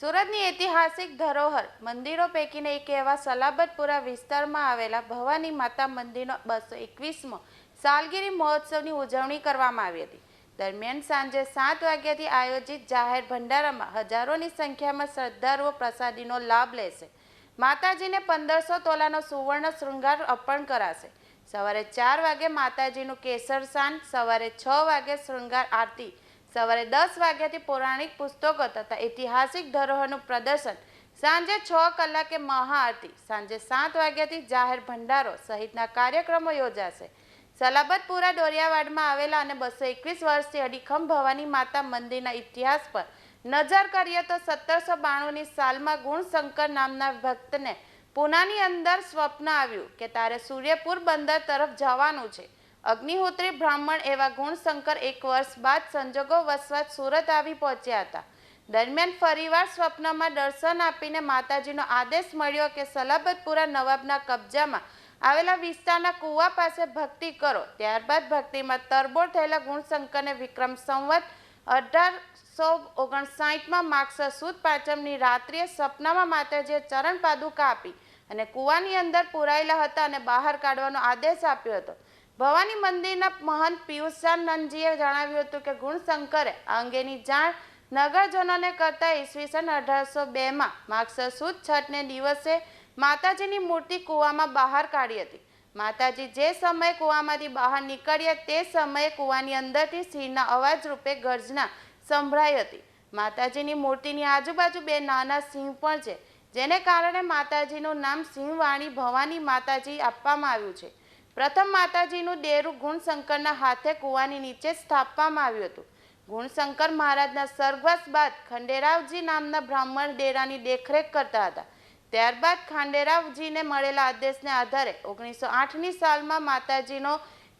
સુરતની ઐતિહાસિક ધરોહર, મંદિરો પૈકીને એક એવા સલાબતપુરા વિસ્તારમાં આવેલા ભવાની માતા મંદિરનો બસો એકવીસમો સાલગીરી મહોત્સવની ઉજવણી કરવામાં આવી હતી. દરમિયાન સાંજે સાત વાગ્યાથી આયોજિત જાહેર ભંડારામાં હજારોની સંખ્યામાં શ્રદ્ધાળુઓ પ્રસાદીનો લાભ લેશે. માતાજીને પંદરસો તોલાનો સુવર્ણ શૃંગાર અર્પણ કરાશે. સવારે ચાર વાગે માતાજીનું કેસર સાંજ સવારે છ વાગે શૃંગાર આરતી સવારે દસ વાગ્યાથી પૌરાણિક પુસ્તકો તથા ઐતિહાસિક ધરોહરનું પ્રદર્શન. સાંજે છ કલાકે મહાઆરતી. સાંજે સાત વાગ્યાથી જાહેર ભંડારો સહિતના કાર્યક્રમો યોજાશે. સલાબતપુરા દોરિયાવાડમાં આવેલા અને બસો એકવીસ વર્ષથી અડીખમ ભવાની માતા મંદિરના ઇતિહાસ પર નજર કરીએ તો સત્તરસો બાણુંની સાલમાં ગુણશંકર નામના ભક્તને પૂનાની અંદર સ્વપ્ન આવ્યું કે તારે સૂર્યપુર બંદર તરફ જવાનું છે. અગ્નિહોત્રી બ્રાહ્મણ એવા ગુણશંકર એક વર્ષ બાદ સંજોગો વસવાટ સુરત આવી પહોંચ્યા હતા. દરમિયાન ફરીવાર સ્વપ્નમાં દર્શન આપીને માતાજીનો આદેશ મળ્યો કે સલાબતપુરા નવાબના કબજામાં આવેલા વિસ્તારના કુવા પાસે ભક્તિ કરો. ત્યારબાદ ભક્તિમાં તરબોળ થયેલા ગુણશંકરને વિક્રમ સંવત અઢારસો ઓગણસાઠમાં માગસર સુદ પાંચમની રાત્રિએ સપનામાં માતાજીએ ચરણ પાદુકા આપી અને કુવાની અંદર પુરાયેલા હતા અને બહાર કાઢવાનો આદેશ આપ્યો હતો. ભવાની મંદિરના મહંત પિયુષાનંદજીએ જણાવ્યું હતું કે ગુણશંકરે આ અંગેની જાણ નગરજનોને કરતા ઈસવીસન અઢારસો બેમાં માગસર સુદ છઠને દિવસે માતાજીની મૂર્તિ કૂવામાં બહાર કાઢી હતી. માતાજી જે સમયે કૂવામાંથી બહાર નીકળ્યા તે સમયે કૂવાની અંદરથી સિંહના અવાજ રૂપે ગર્જના સંભળાઈ હતી. માતાજીની મૂર્તિની આજુબાજુ બે નાના સિંહ પણ છે, જેને કારણે માતાજીનું નામ સિંહવાણી ભવાની માતાજી આપવામાં આવ્યું છે. પ્રથમ માતાજીનું ડેરું ગુણશંકરના હાથે કૂવાની નીચે સ્થાપવામાં આવ્યું હતું. ગુણશંકર મહારાજના સ્વર્ગવાસ બાદ ખંડેરાવજી નામના બ્રાહ્મણ ડેરાની દેખરેખ કરતા હતા. ત્યારબાદ ખાંડેરાવજીને મળેલા આદેશને આધારે ઓગણીસો આઠની સાલમાં માતાજીનો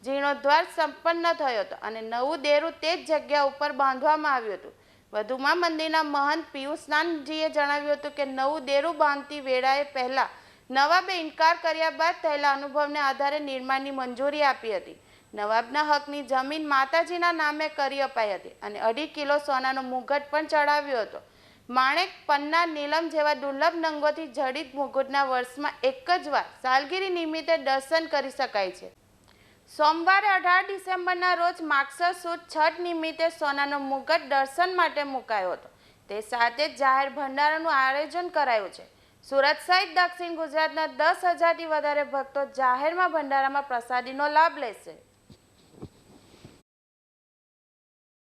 જીર્ણોદ્ધાર સંપન્ન થયો હતો અને નવું દેરું તે જ જગ્યા ઉપર બાંધવામાં આવ્યું હતું. વધુમાં મંદિરના મહંત પિયુષનાનજીએ જણાવ્યું હતું કે નવું દેરું બાંધતી વેળાએ પહેલા નવાબે ઇનકાર કર્યા બાદ થયેલા અનુભવને આધારે નિર્માણની મંજૂરી આપી હતી. નવાબના હકની જમીન માતાજીના નામે કરી અપાઈ હતી અને અઢી કિલો સોનાનો મુગટ પણ ચડાવ્યો હતો. માણેક પન્ના નીલમ જેવા દુર્લભ નંગોથી જડિત મુગુટના વર્ષમાં એક જ વાર સાલગીરી નિમિત્તે દર્શન કરી શકાય છે. સોમવારે અઢાર ડિસેમ્બરના રોજ માગસર સુદ છઠ નિમિત્તે સોનાનો મુગટ દર્શન માટે મુકાયો હતો. તે સાથે જાહેર ભંડારાનું આયોજન કરાયું છે. સુરત સહિત દક્ષિણ ગુજરાતના દસ હજારથી વધારે ભક્તો જાહેરમાં ભંડારામાં પ્રસાદીનો લાભ લેશે.